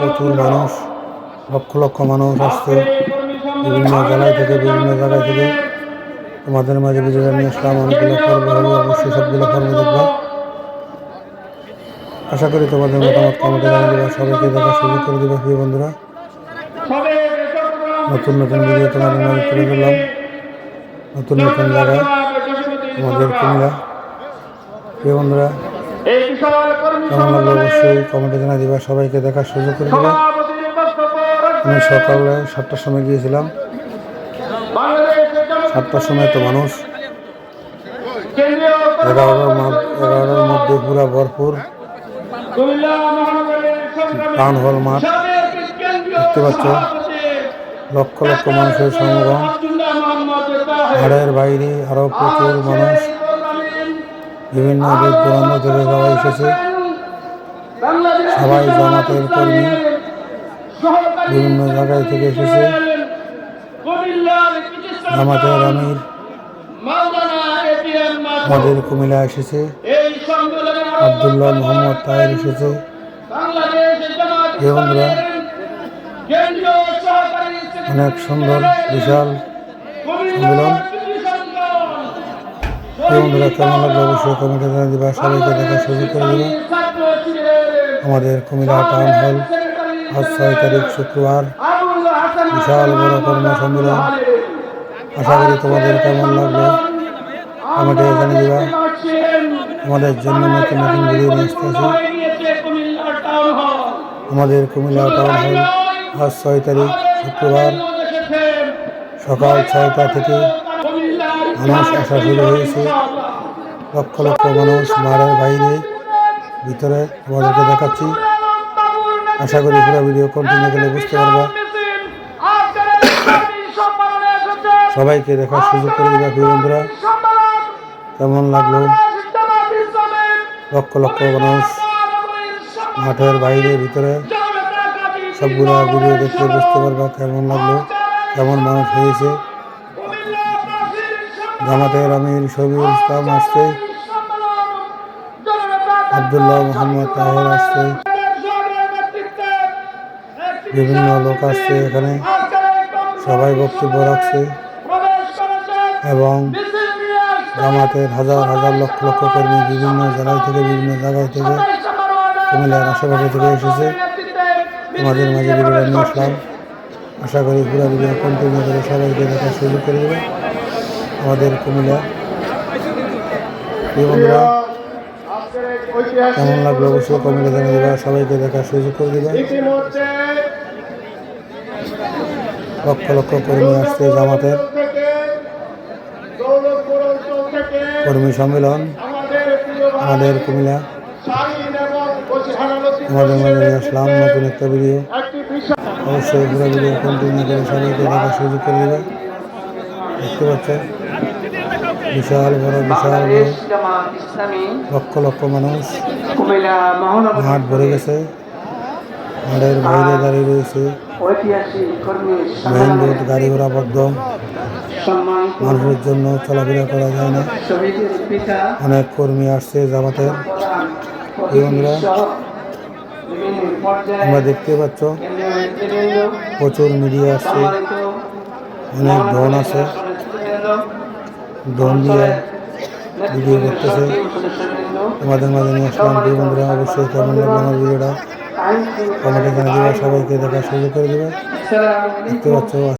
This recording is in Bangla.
প্রচুর মানুষ, লক্ষ লক্ষ মানুষ আসছে বিভিন্ন জেলায় থেকে, বিভিন্ন জায়গায় থেকে। তোমাদের মাঝে ভিডিওটা নিয়ে আসলাম, অনেকগুলো পর্ব হবে অবশ্যই সবগুলো পর্ব দেখবা। আশা করি তোমাদের মতামত কমেন্টে জানিয়ে দেবা, সবাইকে দেখার সুযোগ করে দেবে, প্রিয় বন্ধুরা। নতুন নতুন ভিডিও তোমাদের মাঝে তুলে ধরলাম। নতুন নতুন জায়গায় আমাদের কুমিল্লা। প্রিয় বন্ধুরা কেমন অবশ্যই কমেন্টে জানিয়ে দিবা সবাইকে দেখার সুযোগ করে দেবে। আমি সকালে সাতটার সময় গিয়েছিলাম। সাতটার সময় তো মানুষ। এগারোটার এগারোটার মধ্যে পুরা ভরপুর। টাউন হল মাঠ। দেখতে পাচ্ছ? লক্ষ লক্ষ মানুষের সমাগম। হাড়ের বাইরে আরও প্রচুর মানুষ। বিভিন্ন দূরান্ত থেকে সবাই এসেছে। সবাই জামাতের কর্মী বিভিন্ন জায়গায় থেকে এসেছে। জামাতের আমির আমাদের কুমিল্লা এসেছে। আবদুল্লাহ মোহাম্মদ তাহের এসেছে। বন্ধুরা, অনেক সুন্দর, বিশাল সম্মেলন। বন্ধুরা জানিয়ে দিবা। সবাইকে দেখার সুযোগ করে দিবা। আমাদের কুমিল্লা টাউন হল আজ ছয় তারিখ শুক্রবার। বিশাল বড় কর্ম সম্মেলন আশা করি তোমাদের কেমন লাগল? কমেন্টে জানিয়ে দিবা। আমাদের জন্য নতুন নতুন ভিডিও নিয়ে আসতেছি আমাদের কুমিল্লা টাউন হল আজ ছয় তারিখ শুক্রবার। সকাল ছয়টা থেকে মানুষ আসা শুরু হয়েছে। লক্ষ লক্ষ মানুষ মাঠের বাইরে ভিতরে তোমাদেরকে দেখাচ্ছি। আশা করি পুরো ভিডিও কন্টিনিউ করলে বুঝতে পারবা। সবাইকে দেখার সুযোগ করে দেবা বন্ধুরা। কেমন লাগল? লক্ষ লক্ষ মানুষ মাঠের বাইরে, ভিতরে সবগুলো ভিডিও দেখলে বুঝতে পারবা কেমন লাগল, কেমন মানুষ হয়েছে। জামাতের আমির শবিউল ইসলাম আসছে। আবদুল্লাহ মোহাম্মদ তাহের আসছে। বিভিন্ন লোক আসছে এখানে। সবাই বক্তব্য রাখছে। এবং জামাতের হাজার হাজার লক্ষ লক্ষ কর্মী বিভিন্ন জেলায় থেকে, বিভিন্ন জায়গায় থেকে কুমিল্লার আশেপাশে থেকে এসেছে। তোমাদের মাঝে ভিডিওটা নিয়ে আসলাম। আশা করি পুরো ভিডিও কন্টিনিউ করে সবাইকে দেখার সুযোগ করে দেবে। আমাদের কুমিল্লা। বন্ধুরা, কেমন লাগল অবশ্যই কমেন্টে জানিয়ে দেবা। সবাইকে দেখার সুযোগ করে দেবে লক্ষ লক্ষ কর্মী আসছে জামাতের। কর্মী সম্মেলন আমাদের কুমিল্লা। আমাদের মাঝে আসলাম নতুন একটা ভিডিও অবশ্যই পুরো ভিডিও কন্টিনিউ করে সবাইকে দেখার সুযোগ করে দেবে দেখতে পাচ্ছেন। বিশাল বড় বিশাল লক্ষ লক্ষ মানুষ। মাঠ ভরে গেছে। মাঠের বাইরে দাঁড়িয়ে রয়েছে। মেইন রোড গাড়ি ঘোড়া বদ্ধ মানুষের জন্য চলাফেরা করা যায় না। অনেক কর্মী আসছে জামাতের। বন্ধুরা, পর্যায়ে তোমরা দেখতে পাচ্ছ প্রচুর মিডিয়া আসছে। অনেক ধন আছে। ড্রোন দিয়ে ভিডিও করতেছে। তোমাদের মাঝে নিয়ে আসলাম। দুই বন্ধুরা, অবশ্যই কেমন লাগল আমার ভিডিওটা? কমেন্টে জানিয়ে দেবে, সবাইকে দেখার সুযোগ করে দেবে। দেখতে পাচ্ছ